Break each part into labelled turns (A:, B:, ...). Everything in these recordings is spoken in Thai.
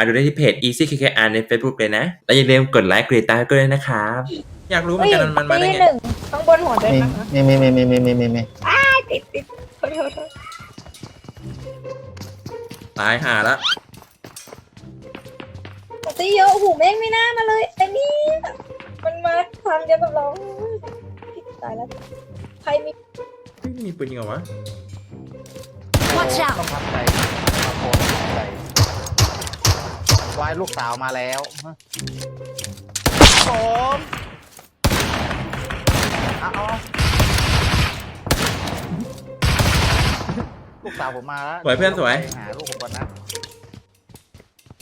A: มาดูได้ที่เพจ Easy KKR ใน Facebook เลยนะ แล้วอย่าลืมกดไลค์กดติดตามให้ด้วยนะครับ อยากรู้เหมือนกันมันมาได้
B: ตี
A: ไง
B: หนึ่งข้างบนหัวด้วย
C: มี
B: นะคะ
C: มีมีมีมีมีมีมีมี
B: ติดติดโทษโทษโทษ
A: ตายหาละ
B: ตีเยอะโอ้โหูแม่งไม่น่ามาเลยไอ้นี่มันมาทางเดียวกับเราตายแล้ว ใครมี
A: เฮ้ยมีปืนจริงเหรอวะ
D: Watch
C: ต้อ
D: out!
C: งทำใจมาโคนใจวายลูกสาวมาแล้วฮะผมเอาเอาลูกสาวผมมาแล้ว
A: สวยเพื่อนสวย
C: ไปหาลูกผมก่อนนะ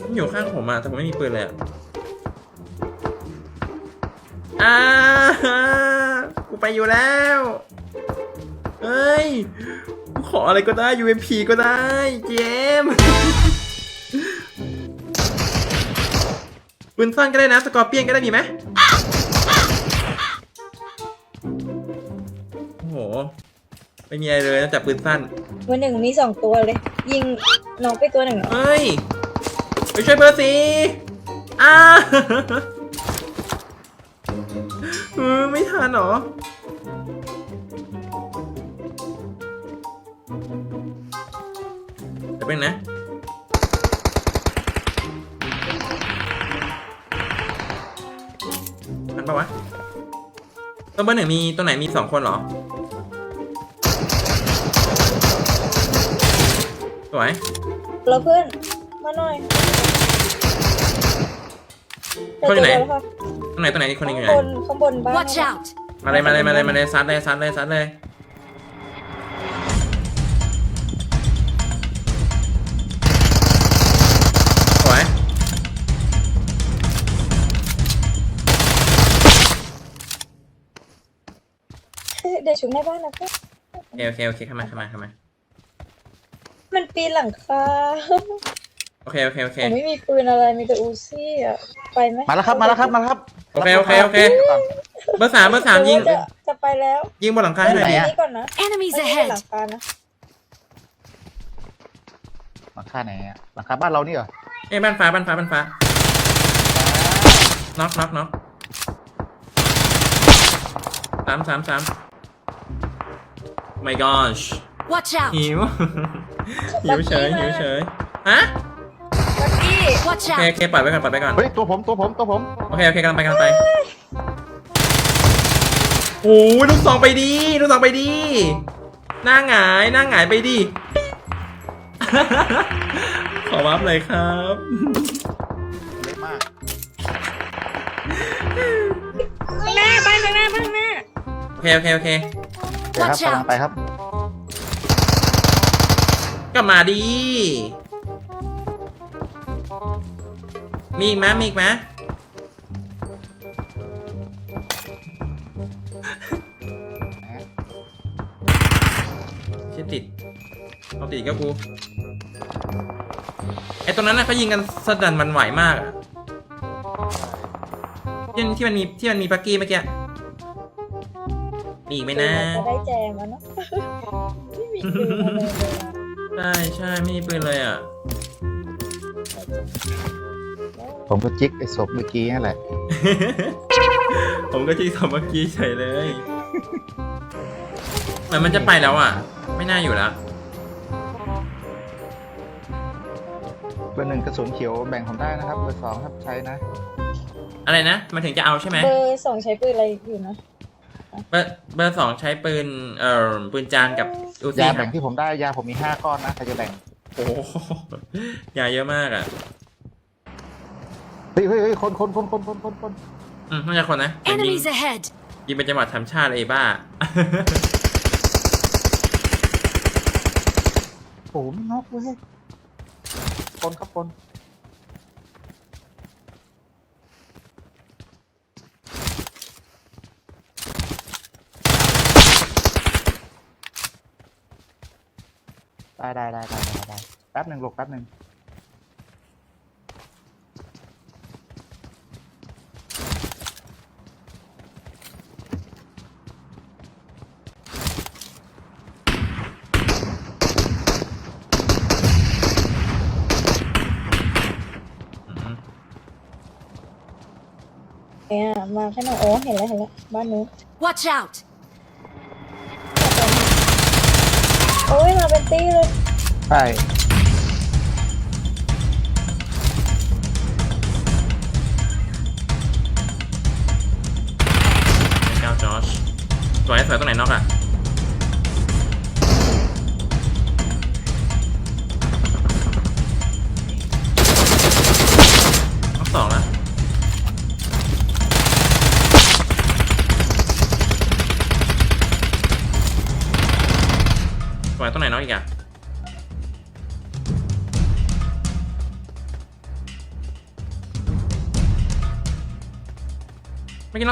A: มันอยู่ข้างผมอะแต่ผมไม่มีปืนเลยอะอ่ากูไปอยู่แล้ว เฮ้ยกูขออะไรก็ได้ UMP ก็ได้ เจม ส์ปืนสั้นก็ได้นะ สกอร์เปียนก็ได้มีไหมโอ้โห ไม่มีอะไรเลยนอกจากปืนสั้น
B: วันหนึ่งมีสองตัวเลย ยิงน้องไปตัวหนึ่งเหรอ
A: เฮ้ย ไปช่วยเบอร์สีอ้าเออไม่ทันเหรอ เดี๋ยวเป็นงนะ ตัวเบอร์หนึ่งมีตัวไหนมีสองคนเหรอ สวย
B: เราเพื่อน มาหน่อย
A: คนอยู่ไหน
B: เจอตัวแล้วค่ะ
A: ตัวไหนตัวไหนอีกคนหนึงอยู่ไหน
B: ข้างบนข้างบนบ้าน
D: Watch out!
A: มาเลยมาเลยมาเลยมาเลยซัดเลยซัดเลยซัดเลย
B: ชุบในบ้านนะเพื่อน
A: โอเคโอเคโอเคเข้ามาเข้ามาเข้ามา
B: มันปีนหลังคา
A: โอเคโอเคโอเค
B: ผมไม่มีปืนอะไรมีแต่อูซี่อะไปไหม
C: มาแล้วครับมาแล้วครับมาแล้วครับ
A: โอเคโอเคโอเคเบอร์สามเบอร์สามยิง
B: จะจะไปแล้ว
A: ยิงบนหลังคาให้หน่อย
B: ไป
A: ดิ
C: อะ
B: นี้ก่อนนะ
D: Enemies
B: ไม่ใช่หลั
D: ahead!
B: งคานะ
C: หลังคาไหนอะหลังคาบ้านเรานี่เหรอ
A: เอ้ยบ้านฟ้าบ้านฟ้าบ้านฟ้าน็อกน็อกน็อกสามสามสาม my gosh
D: Watch out!
A: หิว หิวเฉยหิวเฉยฮะ
B: ลักกี้
D: Watch
A: โอเคโอ
D: out!
A: เคปล่อยไว้ก่อนปล่อยไว้ก่อน
C: เฮ้ย ตัวผมตัวผมตัวผม
A: โอเค โอเคกำลังไปกำลังไปโอ้ยลูกสองไปดีลูกสองไปดีหน้าหงายหน้าหงายไปดี ขอวับเลยครับ
C: เล็กมาก
B: ข้างหน้าบ้านข้างหน้าบ้านข้างหน้า
A: โอเค โอเค โอเค
C: เดี๋ยวครับ
D: Watch out
C: กำลังไปครับ
A: ก็มาดี มีอีกไหมมีอีกไหมเชี่ยติดเอาติดก็กู ไอตรงนั้นน่ะเขายิงกันสนั่นหมันไหวมากอะที่ที่มันมีที่มันมีปักกี้เมื่อกี้ มีอีกไหมนะ
B: จะได้แจมแล้วเนาะ ไม่มีปืนอะไรเลยอะ
A: ใช่ใช่ไม่มีปืนเลยอะ
C: ผมก็จิกไอ้ศพเมื่อกี้นั่นแหละ
A: ผมก็จี้สมเมื่อกี้เฉยเลยเหมือนมันจะไปแล้วอะ ไม่น่าอยู่แล้ว
C: เบอร์หนึ่งกระสุนเขียวแบ่งผมได้นะครับ เบอร์สองครับใช้นะ
A: อะไรนะ มันถึงจะเอาใช่ไหม
B: เบอร์สองใช้ปืนอะไรอยู่นะ
A: เบอร์เบอร์สองใช้ปืนเอ่อปืนจานกับอู
C: ยา
A: ซี่ครั
C: แบ่
A: บ
C: งที่ผมได้ยาผมมีห้าก้อนนะใครจะแบ่ง
A: โอ้โหยาเยอะมากอะ
C: เฮ้ยเฮ้ยเฮ้ยคนคนคนคนคนคนคน
A: อืมน่าจะคนนะยิง
D: Enemies ahead!
A: ยิงเป็นจังหวัดทำชาติเลยไอ้บ้า
C: โอ้โหไม่น็อกเว้ยคนครับคน ได้ได้ได้ได้ได้แป๊บหนึ่งลูกแป๊บหนึ่งเนี่ย
B: มาแค่นั้นโอ้เห็นแล้วเห็นแล้วบ้านนู้น
D: Watch out
B: โอ้ยมาเป็นตี้เลย
C: ใช่
A: เก้าจอชสวยสวยตรงไหนนอกอะ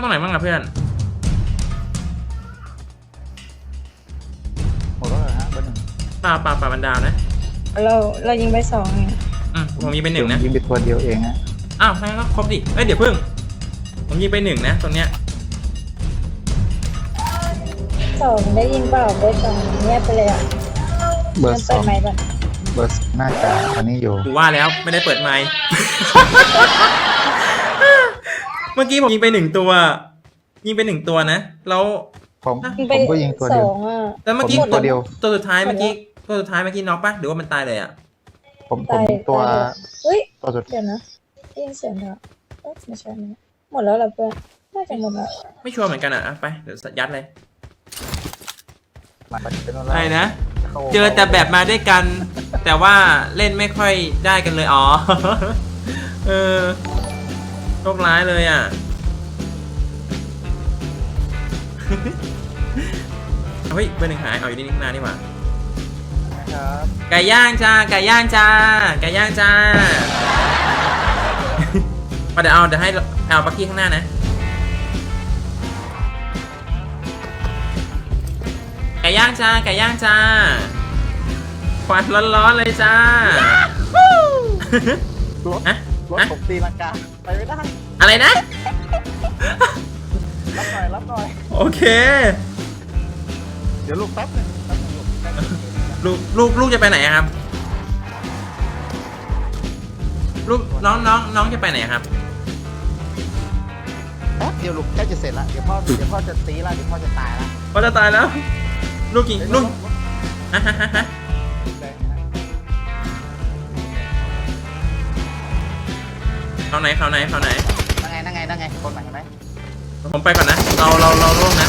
A: เมื่อกี้นอกตรงไหนบ้างอะเพื่อน
C: หมดแล้วเหรอฮะเบอร์หนึ่ง
A: ปลาปลาปลาบันดาวนะ
B: เราเรายิงไปสองไง
A: อืมผมยิงไปหนึ่งนะ
C: ยิงไปตัวเดียวเองฮะ
A: อ้าวทั้งนั้นก็ครบดิเอ้ยเดี๋ยวเพิ่ง ผมยิงไปหนึ่งนะตรงเนี้ย
B: สองได้ยิงเปล่าเบอร์สองเงียบไปเลยอะ
C: เบอ
B: มัน
C: ร์ส
B: เปิ
C: อ
B: ด
C: ง
B: ไมค์ก่อน
C: เบอร์สองน่าจะอันนี้อยู่
A: กูว่าแล้วไม่ได้เปิดไมค์ เมื่อกี้ผมยิงไปหนึ่งตัว ยิงไปหนึ่งตัวนะแล้ว
C: ผม
B: ยิง
C: ผ
B: ไป
C: มก็ยิงตัว
B: ส
C: เดียว
B: องอะ
A: แล้วเมื่อกี้
C: ผมยิงตัวเดียว
A: ตัวสุดท้ายเมื่อกี้ตัวสุดท้ายเมื่อกี้น็อกปะหรือว่ามันตายเลยอะ
C: ผมผม
B: ตาย
C: ยิงตัว
B: ตายเลยเฮ้ย
C: ตัวสุด
B: เดี๋ยวนะได้ยินเสียงเถอะเอ๊ะไม่ใช่นะหมดแล้วเหรอเพื่อนน่าจะหมดแล้ว
A: ไม่ชัวร์เหมือนกันอะอะไปเดี๋ยวยัดเลย
C: มันเป็นอะ
A: ใช่
C: ไร
A: นะเจอแต่แบบมาด้วยกัน แต่ว่าเล่นไม่ค่อยได้กันเลยอ๋อ เออโชคร้ายเลยอะ เฮ้ยเบอร์หนึ่งหาย เอาอยู่นี่ข้างหน้านี่หว่า
C: ครับ
A: ไก่ย่างจ้า ไก่ย่างจ้า ไก่ย่างจ้ามาเดี๋ยวเอาเดี๋ยวให้เอาปักกี้ข้างหน้านะ ไก่ย่างจ้า ไก่ย่างจ้าควันร้อนๆเลยจ้า
C: รถ
A: ฮะ
C: รถ
A: ฮะ
C: ผมตีลังกาไปไม่ได้
A: อะไรนะ
C: รับหน่อยรับหน่อย
A: โอเค
C: เดี๋ยวลูกแป๊บหนึงแป๊บหนึงลูกแป๊บหนึ่ง
A: ลูกลูกลูกจะไปไหนอะครับ ลูกน้องน้องน้องจะไปไหนอะครับ
C: แป๊บเดียวลูกใกล้จะเสร็จละเดี๋ยวพ่อเดี๋ยวพ่อจะตีละเดี๋ยวพ่อจะตายละ
A: ก็จะตายแล้ว ลูกกี่ลูก
C: รถรถ
A: ฮะฮะฮะฮะ เขาไหนเขาไหนเขาไหน
C: นั่งไงนั่งไงนั่งไงคนไหนไหม
A: ผมไปก่อนนะ เราเราเราล่วงนะ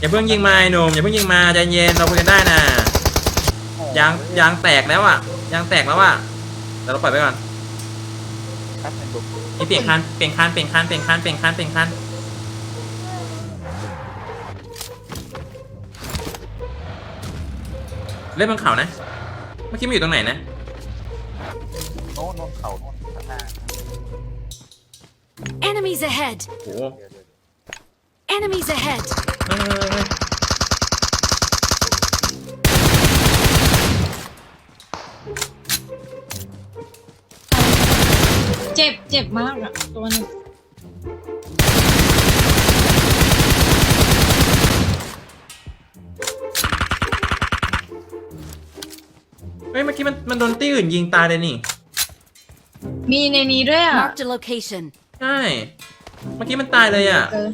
A: อย่าเพิ่งยิงมาไอ้หนุ่มอย่าเพิ่งยิงมาใจเย็นเราคุยกันได้นะยางยางแตกแล้วอะยางแตกแล้วอะแต่เราปล่อยไปก่อน
C: แป๊บหนึงลูก
A: นี่เปลี่ยนคันเปลี่ยนคันเปลี่ยนคันเปลี่ยนคันเปลี่ยนคันเปลี่ยนคันเล่นบนเขานะ เมื่อกี้มันอยู่ตรงไหนนะ
C: โน่นโน่น เขาโน่นข้างหน้า
D: Enemies ahead!
A: โอ้โห
C: เดี๋ยวเดี๋ยว
D: Enemies ahead!
A: เฮ้ยเฮ้ยเฮ้ย
B: เจ็บเจ็บมากอะตัวหนึง
A: เฮ้ยเมื่อกี้มันมันโดนตี้อื่นยิงตายเลยนี่
B: มีในนี้ด้วยอะ
D: Marked a location.
A: ใช่เมื่อกี้มันตายเลยอะ
B: เออ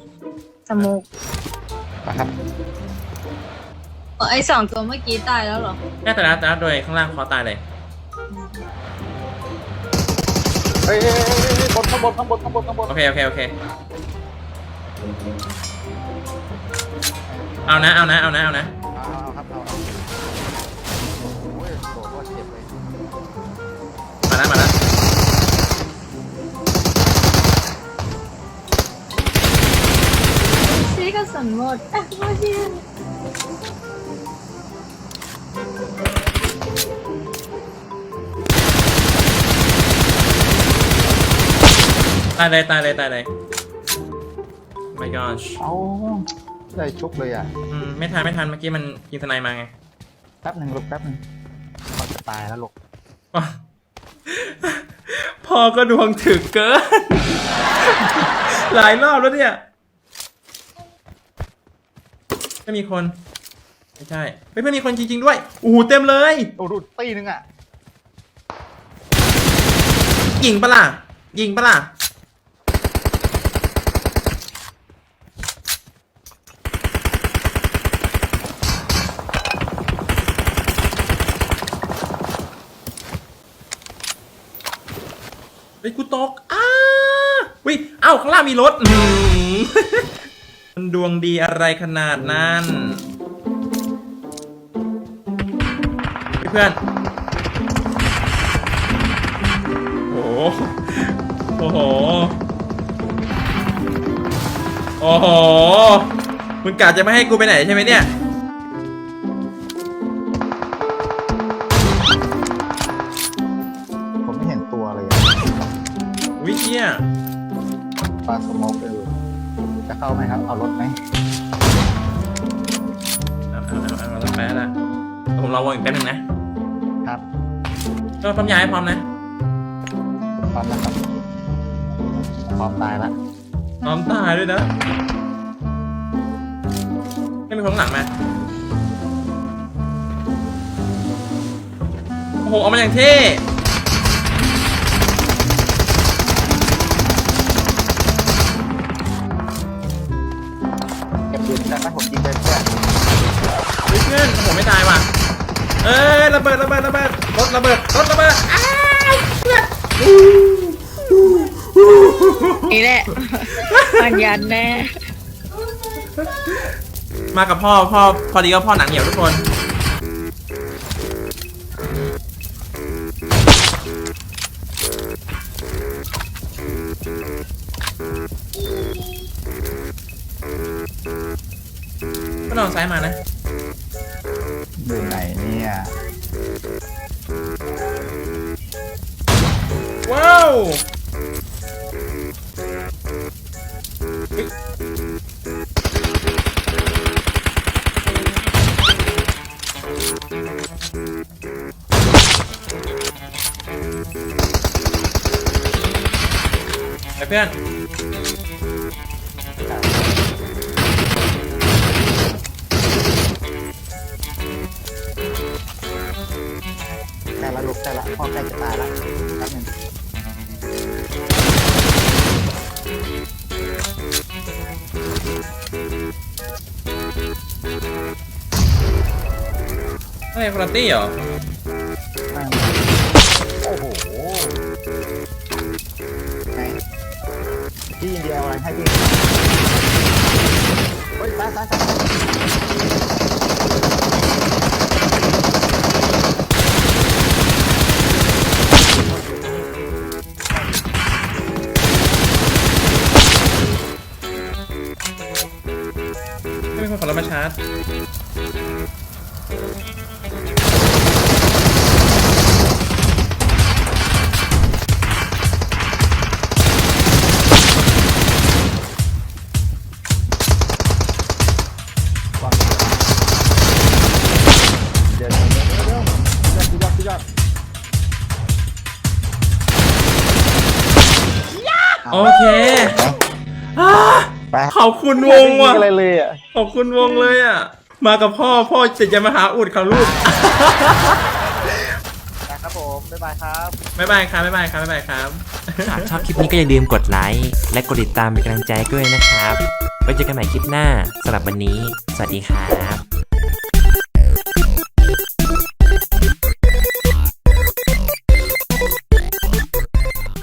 B: สมุก
C: นะครับ
B: ไอสองตัวเมื่อกี้ตายแล้วเหรอ
A: แค่แต่ละแต่ละโดยข้างล่างคอตายเลย
C: เฮ้ยเฮ้ยเฮ้ยเฮ้ยบนข้างบนข้างบนข้างบนข้างบน
A: โอเคโอเคโอเคเอานะเอานะเอานะเอานะ
C: เอาเอาครับเอาเอาโอ้ยโดดว่าเจ็บเลย
A: มาแล้วมาแล้ว
B: ซีกระสุนหมดอะโมเชียน
A: ตายเลยตายเลยตายเลย my gosh
C: เอาได้ชุบเลยอะ
A: อืมไม่ทันไม่ทันเมื่อกี้มันยิงทนายมาไง
C: แป๊บหนึ่งลูกแป๊บหนึ่งเขาจะตายแล้วลูก
A: พอก็ดวงถึกเกิน หลายรอบแล้วเนี่ย ไม่มีคน ไม่ใช่เฮ้เพื่อนมีคนจริง ๆ ด้วยโอ้โหเต็มเลย
C: โอ้ดูตีนึงอะ
A: ยิงปะล่ะยิงปะล่ะไฮ้กูตกอ้าวิอ้าวข้างล่างมีรถ มันดวงดีอะไรขนาดนั้น เพื่อน โอ้โห โอ้โห โอ้โห มึงกะจะไม่ให้กูไปไหนใช่ไหมเนี่ย
C: เข้าไหมครับ เอารถไหม
A: เอาเอาเอาเอาเอาไปแล้วล่ะเดี๋ยวผมรอวงอีกแป๊บนึงนะครับก็พร้อมย้ายพร้อมนะ
C: พร้อมนะครับพร้อมตายละ
A: พร้อมตายด้วยนะไม่มีคนข้างหลังมาโอ้โหเอามาอย่างเท่
C: เก็บปืนได้ไหมผมยิงไปเพื่อน
A: เฮ้ยเพื่อนโอ้โหไม่ตายว่ะ เอ้ยระเบิดระเบิดระเบิดรถระเบิดรถระเบิดอ้ายเพื่อน
B: นี่แหละมันยันแน่
A: มากับพ่อพ่อพอดีก็พ่อหนังเหนียวทุกคน ก็นอนซ้ายมานะ
C: อยู่ไหนเนี่ย
A: ว้าวเฮ้ยไปเพื่อน
C: พ่อใกล้จะตายละแป๊บหนึง
A: อะไรฟรตตี้เหรอ
C: นั่งโอ้โหไหนพี่ยินดีเอาอะไรให้พี่เฮ้ยซ้ายซ้ายซ้าย
A: ม่มีคนขับรถมาชาร์จ ขอบคุณวงว่ะ
C: อะไรเลยอะ
A: ขอบคุณวงเลยอะ มากับพ่อพ่อจะจะมาหาอุดของลูก
C: นะครับผมบ๊ายบายครับ
A: บ๊ายบายครับบ๊ายบายครับบ๊ายบายครับ
E: หากชอบคลิปนี้ก็อย่าลืมกดไลค์และกดติดตามเป็นกำลังใจให้ด้วยนะครับไว้เจอกันใหม่คลิปหน้าสำหรับวันนี้ สวัสดีครับ